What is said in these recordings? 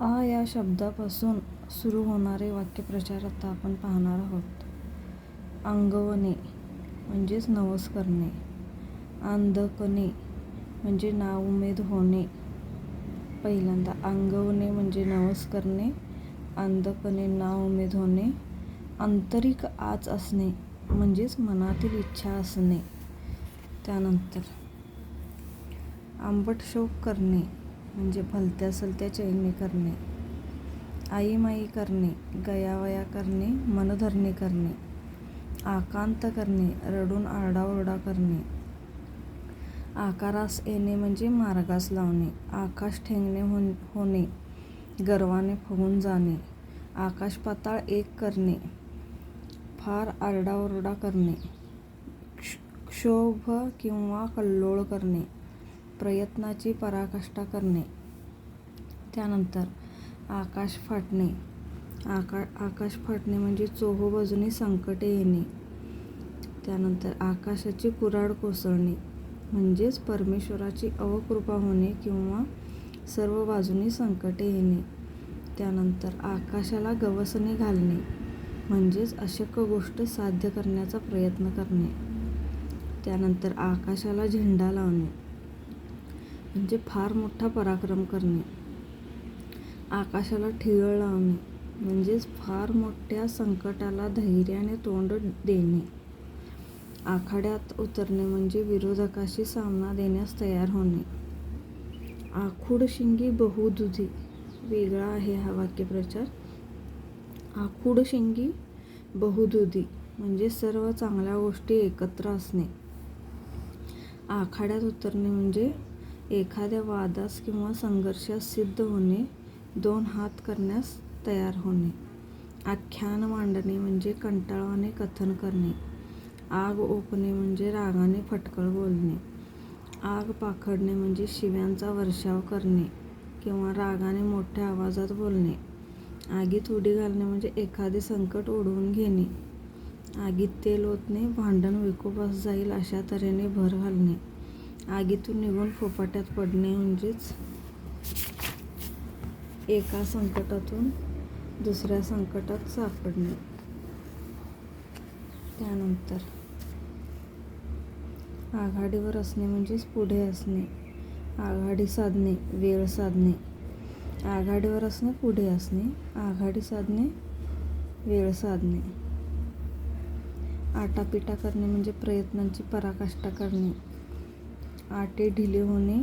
आ या शब्दापासून सुरू होणारे वाक्यप्रचार आता आपण पाहणार आहोत. अंगवणे म्हणजेच नवस करणे. आंधकणे म्हणजे नाउमेद होणे. पहिल्यांदा अंगवणे म्हणजे नवस करणे. आंधकणे नाउमेद होणे. आंतरिक आच असणे म्हणजेच मनातील इच्छा असणे. त्यानंतर आंबट शोक करणे म्हणजे भलत्या सलत्या चैनी करणे. आईमाई करणे, गयावया करणे, मनधरणी करणे. आकांत करणे, रडून आरडाओरडा करणे. आकारास येणे म्हणजे मार्गास लावणे. आकाश ठेंगणे होणे, गर्वाने फुगून जाणे. आकाश-पाताळ एक करणे, फार आरडाओरडा करणे. क्षोभ किंवा कल्लोळ करणे, प्रयत्नाची पराकाष्ठा करणे. त्यानंतर आकाश फाटणे. आका आकाश फाटणे म्हणजे चोहोबाजूंनी संकटे येणे. त्यानंतर आकाशाची कुराड कोसळणे म्हणजेच परमेश्वराची अवकृपा होणे किंवा सर्व बाजूनी संकटे येणे. त्यानंतर आकाशाला गवसणे घालणे म्हणजेच अशक्य गोष्ट साध्य करण्याचा प्रयत्न करणे. त्यानंतर आकाशाला झेंडा लावणे म्हणजे फार मोठा पराक्रम करणे. आकाशाला ठिगळ लावणे म्हणजेच फार मोठ्या संकटाला धैर्याने तोंड देणे. आखाड्यात उतरणे म्हणजे विरोधकाशी सामना देण्यास तयार होणे. आखूड शिंगी बहुदुधी वेगळा आहे हा वाक्यप्रचार. आखूड शिंगी बहुदुधी म्हणजे सर्व चांगल्या गोष्टी एकत्र असणे. आखाड्यात उतरणे म्हणजे एखाद्या वादास किंवा संघर्षास सिद्ध होणे, दोन हात करण्यास तयार होणे. आख्यान मांडणे म्हणजे कंटाळवाने कथन करणे. आग ओकणे म्हणजे रागाने फटकळ बोलणे. आग पाखडणे म्हणजे शिव्यांचा वर्षाव करणे किंवा रागाने मोठ्या आवाजात बोलणे. आगीत उडी घालणे म्हणजे एखादे संकट ओढवून घेणे. आगीत तेल ओतणे, भांडण विकोपास जाईल अशा तऱ्हेने भर घालणे. आगीतून निघून फोफाट्यात पडणे म्हणजेच एका संकटातून दुसऱ्या संकटात सापडणे. त्यानंतर आघाडीवर असणे म्हणजेच पुढे असणे. आघाडी साधणे, वेळ साधणे. आघाडीवर असणे, पुढे असणे. आघाडी साधणे, वेळ साधणे. आटापिटा करणे म्हणजे प्रयत्नांची पराकाष्ठा करणे. आटे ढिले होणे,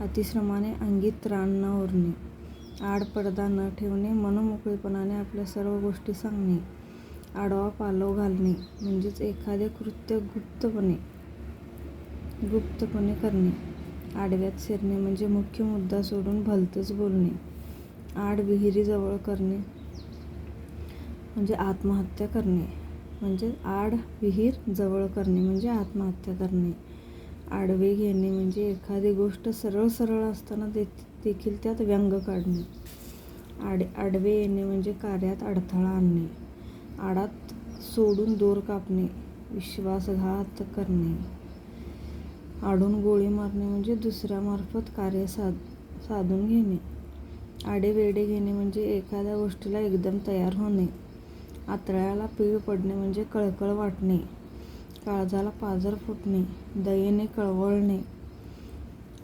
अतिश्रमाने अंगी त्राण न उरणे. आडपडदा न ठेवणे, मनमोकळेपणाने आपल्या सर्व गोष्टी सांगणे. आडवा पालव घालणे म्हणजेच एखादे कृत्य गुप्तपणे गुप्तपणे करणे. आडव्यात शिरणे म्हणजे मुख्य मुद्दा सोडून भलतंच बोलणे. आड विहिरीजवळ करणे म्हणजे आत्महत्या करणे. म्हणजेच आड विहीर जवळ करणे म्हणजे आत्महत्या करणे. आडवे घेणे म्हणजे एखादी गोष्ट सरळ सरळ असताना देखील त्यात व्यंग काढणे. आड आडवे येणे म्हणजे कार्यात अडथळा आणणे. आडात सोडून दोर कापणे, विश्वासघात करणे. आडून गोळी मारणे म्हणजे दुसऱ्यामार्फत कार्य साध साधून घेणे. आडेवेडे घेणे म्हणजे एखाद्या गोष्टीला एकदम तयार होणे. आतळ्याला पीळ पडणे म्हणजे कळकळ वाटणे. काळजाला पाजर फुटणे, दयेने कळवळणे.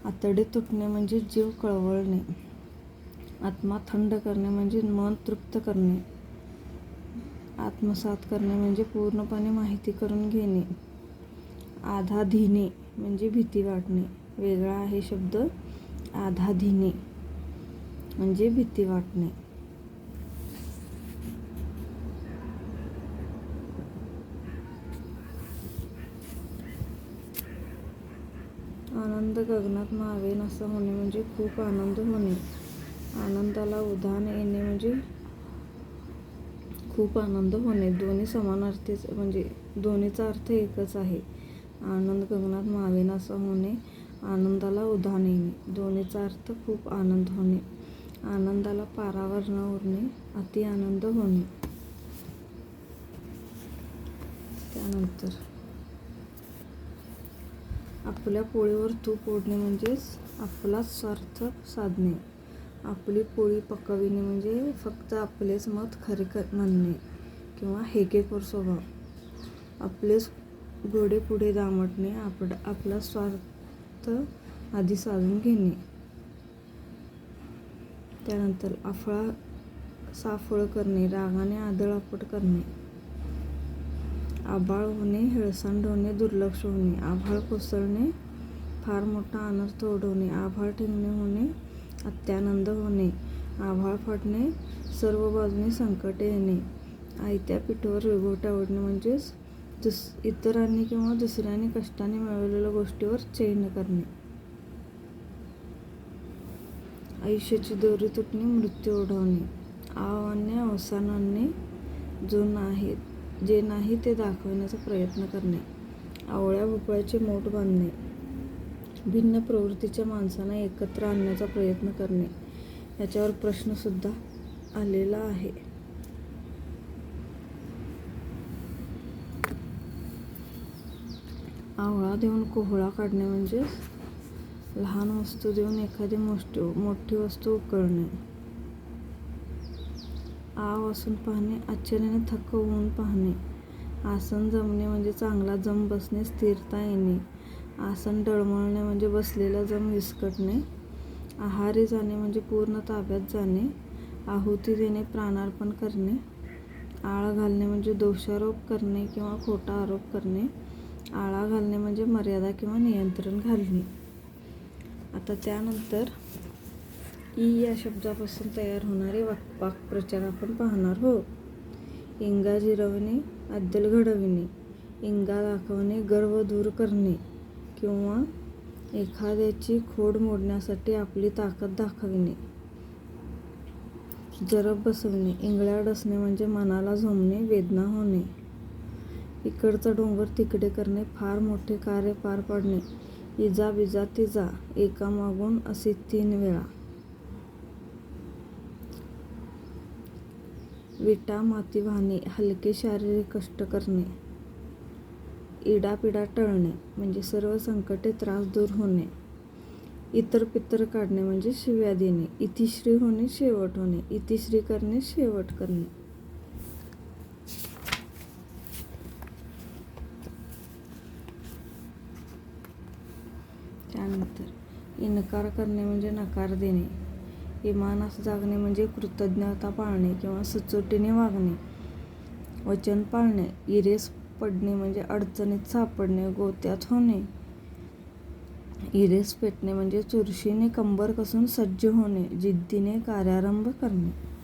आतडे तुटणे म्हणजे जीव कळवळणे. आत्मा थंड करणे म्हणजे मन तृप्त करणे. आत्मसात करणे म्हणजे पूर्णपणे माहिती करून घेणे. आधाधीने म्हणजे भीती वाटणे. वेगळा आहे शब्द आधाधीने म्हणजे भीती वाटणे. आनंद गगनात मावेनासा होणे म्हणजे खूप आनंद होणे. आनंदाला उधाण येणे म्हणजे खूप आनंद होणे. दोन्ही समानार्थीच म्हणजे दोन्हीचा अर्थ एकच आहे. आनंद गगनात मावेनासा होणे, आनंदाला उधाण येणे. दोन्हीचा अर्थ खूप आनंद होणे. आनंदाला पारावर न उरणे, अतिआनंद होणे. त्यानंतर आपल्या पोळीवर तूप ओढणे म्हणजेच आपला स्वार्थ साधणे. आपली पोळी पकविणे म्हणजे फक्त आपलेच मत खरे कर म्हणणे किंवा हेकेखोर स्वभाव. आपलेच घोडे पुढे दामटणे आपड आपला स्वार्थ आधी साधून घेणे. त्यानंतर अफळा साफळ करणे रागाने आदळापट करणे. आभाळ होणे हेळसांड होणे दुर्लक्ष होणे आभाळ कोसळणे फार मोठा अनर्थ ओढवणे आभाळ ठेवणे होणे अत्यानंद होणे आभाळ फाटणे सर्व बाजूने संकटे येणे आयत्या पिठावर वेगोट्या ओढणे म्हणजेच दुस इतरांनी किंवा दुसऱ्यांनी कष्टाने मिळवलेल्या गोष्टीवर चैन करणे. आयुष्याची दोरी तुटणे मृत्यू ओढवणे आव्हाने अवसानाने जो नाहीत जे नाही ते दाखवण्याचा प्रयत्न करणे. आवळ्या भोपळ्याचे मोठ बांधणे. भिन्न प्रवृत्तीच्या माणसांना एकत्र आणण्याचा प्रयत्न करणे. याच्यावर प्रश्नसुद्धा आलेला आहे. आवळा देऊन कोहळा काढणे म्हणजेच लहान वस्तू देऊन एखादी मोठी मोठी वस्तू उकळणे. आव असून पाहणे आश्चर्याने थक्क होऊन पाहणे. आसन जमणे म्हणजे चांगला जम बसणे स्थिरता येणे. आसन डळमळणे म्हणजे बसलेला जम विस्कटणे. आहारी जाणे म्हणजे पूर्ण ताब्यात जाणे. आहुती देणे प्राणार्पण करणे. आळा घालणे म्हणजे दोषारोप करणे किंवा खोटा आरोप करणे. आळा घालणे म्हणजे मर्यादा किंवा नियंत्रण घालणे. आता त्यानंतर ई या शब्दापासून तयार होणारे वाक वाक्प्रचार आपण पाहणार हो. इंगा जिरवणे अद्दल घडविणे इंगा दाखवणे गर्व दूर करणे किंवा एखाद्याची खोड मोडण्यासाठी आपली ताकद दाखविणे. जरब बसवणे इंगळ्या डसणे म्हणजे मनाला झोंबणे वेदना होणे. इकडचा डोंगर तिकडे करणे फार मोठे कार्य पार पाडणे. इजा बिजा तिजा एकामागून असे तीन वेळा. विटा माती वाहणे हलके शारीरिक कष्ट करणे इडापिडा टळणे म्हणजे सर्व संकटे त्रास दूर होणे इतर पितर काढणे म्हणजे शिव्या देणे इतिश्री होणे शेवट होणे इतिश्री करणे शेवट करणे. त्यानंतर इनकार करणे म्हणजे नकार देणे. इमानास जागणे म्हणजे कृतज्ञता पाळणे किंवा सचोटीने वागणे. वचन पाळणे इरेस पडणे म्हणजे अडचणीत सापडणे गोत्यात होणे. इरेस पेटणे म्हणजे चुरशीने कंबर कसून सज्ज होणे जिद्दीने कार्यारंभ करणे.